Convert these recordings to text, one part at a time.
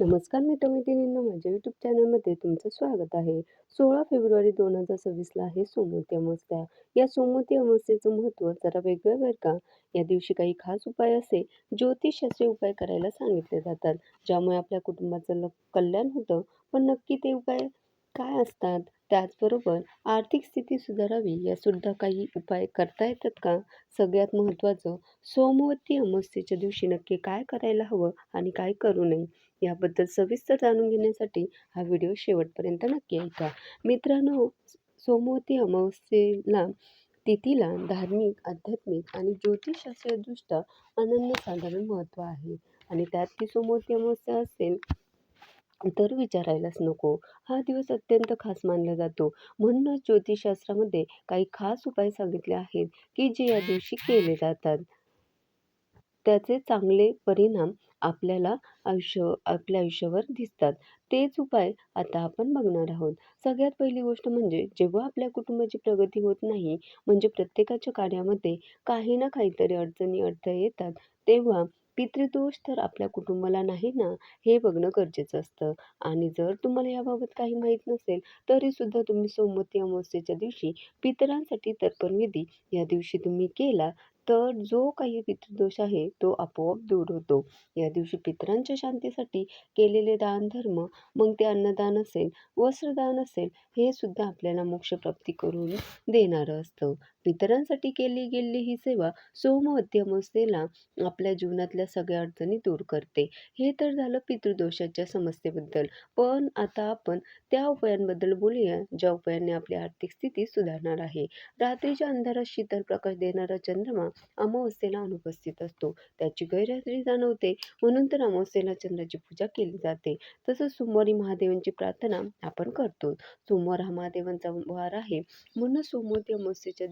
नमस्कार मित्रमैत्रिणींना माझ्या यूट्यूब चॅनलमध्ये तुमचं स्वागत आहे. सोळा फेब्रुवारी दोन हजार सव्वीसला आहे सोमवती अमावस्या. या सोमवती अमावस्येचं महत्त्व जरा वेगळं बरं का? या दिवशी काही खास उपाय असे ज्योतिषशास्त्रीय उपाय करायला सांगितले जातात ज्यामुळे आपल्या कुटुंबाचं ल कल्याण होतं. पण नक्की ते उपाय काय असतात? त्याचबरोबर आर्थिक स्थिती सुधारावी यासुद्धा काही उपाय करता येतात का? सगळ्यात महत्त्वाचं सोमवती अमावस्येच्या दिवशी नक्की काय करायला हवं आणि काय करू नये? याबद्दल सविस्तर जाणून घेण्यासाठी हा व्हिडिओ शेवटपर्यंत नक्की ऐका. मित्रांनो सोमवती अमावस्येला तिथीला धार्मिक आध्यात्मिक आणि ज्योतिषशास्त्रदृष्ट्या अनन्यसाधारण महत्त्व आहे. आणि त्यात ती सोमवती अमावस्या असेल तर विचारायलाच नको. हा दिवस अत्यंत खास मानला जातो. म्हणूनच ज्योतिषशास्त्रामध्ये काही खास उपाय सांगितले आहेत की जे या दिवशी केले जातात. त्याचे चांगले परिणाम आपल्याला आयुष्य आपल्या आयुष्यावर दिसतात. तेच उपाय आता आपण बघणार आहोत. सगळ्यात पहिली गोष्ट म्हणजे जेव्हा आपल्या कुटुंबाची प्रगती होत नाही म्हणजे प्रत्येकाच्या कार्यामध्ये काही ना काहीतरी अडचणी अडथळे येतात तेव्हा पितृदोष तर आपल्या कुटुंबाला नाही ना हे बघणं गरजेचं असतं. आणि जर तुम्हाला याबाबत काही माहीत नसेल तरीसुद्धा तुम्ही सोमवती अमावस्येच्या दिवशी पितरांसाठी तर्पण विधी या दिवशी तुम्ही केला तर जो काही पितृदोष आहे तो आपोआप दूर होतो. या दिवशी पितरांच्या शांतीसाठी केलेले दान धर्म मग ते अन्नदान असेल वस्त्रदान असेल हे सुद्धा आपल्याला मोक्षप्राप्ती करून देणारं असतं. पितरांसाठी केली गेलेली ही सेवा सोमवती आपल्या जीवनातल्या सगळ्या अडचणी दूर करते. हे तर झालं पितृदोषाच्या समस्येबद्दल. पण आता आपण त्या उपायांबद्दल बोलूया ज्या उपायांनी आपली आर्थिक स्थिती सुधारणार आहे. रात्रीच्या अंधारात शीतल प्रकाश देणारा चंद्रमा अमावस्येला अनुपस्थित असतो. त्याची गैरहजेरी जाणवते. म्हणून तर अमावस्येला चंद्राची पूजा केली जाते. तसंच सोमवारी महादेवांची प्रार्थना आपण करतो. सोमवार हा महादेवांचा वार आहे. म्हणून सोमवारी अमावस्येच्या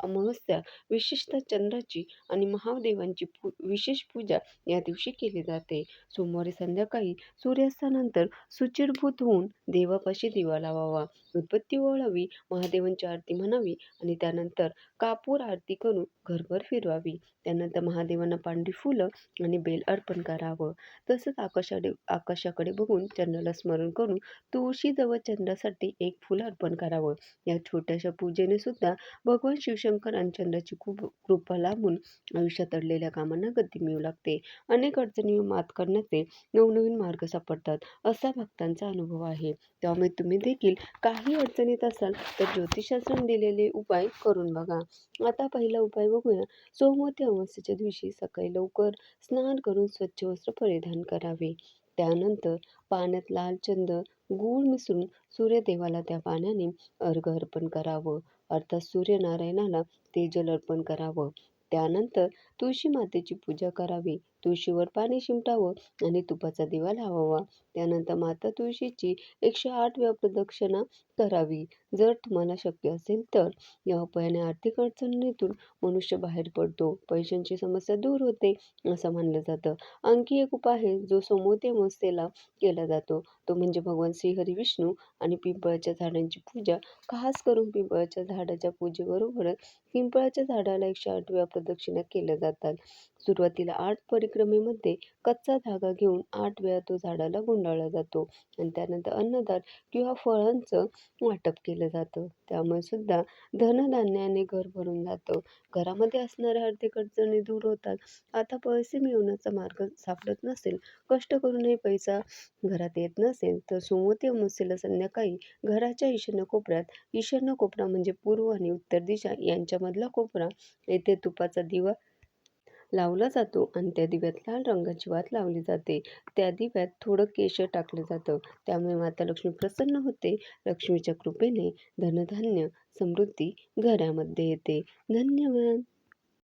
अमावस्या विशेषतः चंद्राची आणि महादेवांची पू विशेष पूजा या दिवशी केली जाते. सोमवारी संध्याकाळी सूर्यास्तानंतर सुचिरभूत होऊन देवापाशी दिवा लावावा. उदबत्ती ओळावी महादेवांची आरती म्हणावी आणि त्यानंतर कापूर आरती करून घरभर फिरवावी. त्यानंतर महादेवांना पांढरी फुलं आणि बेल अर्पण करावं. तसंच आकाशाडे आकाशाकडे बघून चंद्राला स्मरण करून तुळशीजवळ चंद्रासाठी एक फुल अर्पण करावं. या छोट्याशा पूजेने सुद्धा भगवान शिवशंकर आणि चंद्राची खूप कृपा लाभून आयुष्यात अडलेल्या कामांना गती मिळू लागते. अनेक अडचणी मात करण्याचे नवनवीन मार्ग सापडतात असा भक्तांचा अनुभव आहे. त्यामुळे तुम्ही देखील काही अडचणीत असाल तर ज्योतिषशास्त्राने दिलेले उपाय करून बघा. आता पहिला उपाय बघूया. सोमवती अमावस्येच्या दिवशी सकाळी लवकर स्नान करून स्वच्छ वस्त्र परिधान करावे. त्यानंतर पाण्यात लाल चंद गूळ मिसळून सूर्यदेवाला त्या पाण्याने अर्घ अर्पण करावं. अर्थात सूर्यनारायणाला ते जल अर्पण करावं. त्यानंतर तुळशी मातेची पूजा करावी. तुळशीवर पाणी शिंपटावं आणि तुपाचा दिवा लावावा. त्यानंतर माता तुळशीची एकशे आठ वेळा प्रदक्षिणा करावी. जर तुम्हाला शक्य असेल तर या उपायाने आर्थिक अडचणीतून मनुष्य बाहेर पडतो. पैशांची समस्या दूर होते असं मानलं जातं. आणखी एक उपाय आहे जो सोमवती अमावस्येला केला जातो. तो म्हणजे भगवान श्रीहरी विष्णू आणि पिंपळाच्या झाडांची पूजा. खास करून पिंपळाच्या झाडाच्या पूजेबरोबरच पिंपळाच्या झाडाला एकशे आठ वेळा प्रदक्षिणा केल्या जातात. सुरुवातीला आठ परिक्रमेमध्ये कच्चा धागा घेऊन आठ वेळा तो झाडाला गुंडाळला जातो आणि त्यानंतर अन्नदान किंवा फळांचं वाटप केलं जातं. त्यामुळे सुद्धा धनधान्याने घर भरून जातं. घरामध्ये असणाऱ्या आर्थिक अडचणी दूर होतात. आता पैसे मिळवण्याचा मार्ग सापडत नसेल कष्ट करूनही पैसा घरात येत नसेल तर सोमवती अमावस्येला संध्याकाळी घराच्या ईशान्य कोपऱ्यात ईशान्य कोपरा म्हणजे पूर्व आणि उत्तर दिशा यांच्यामधला कोपरा येथे तुपाचा दिवा लावला जातो आणि त्या दिव्यात लाल रंगाची वात लावली जाते. त्या दिव्यात थोडं केशर टाकलं जातं. त्यामुळे माता लक्ष्मी प्रसन्न होते. लक्ष्मीच्या कृपेने धनधान्य समृद्धी घरामध्ये येते. धन्यवाद.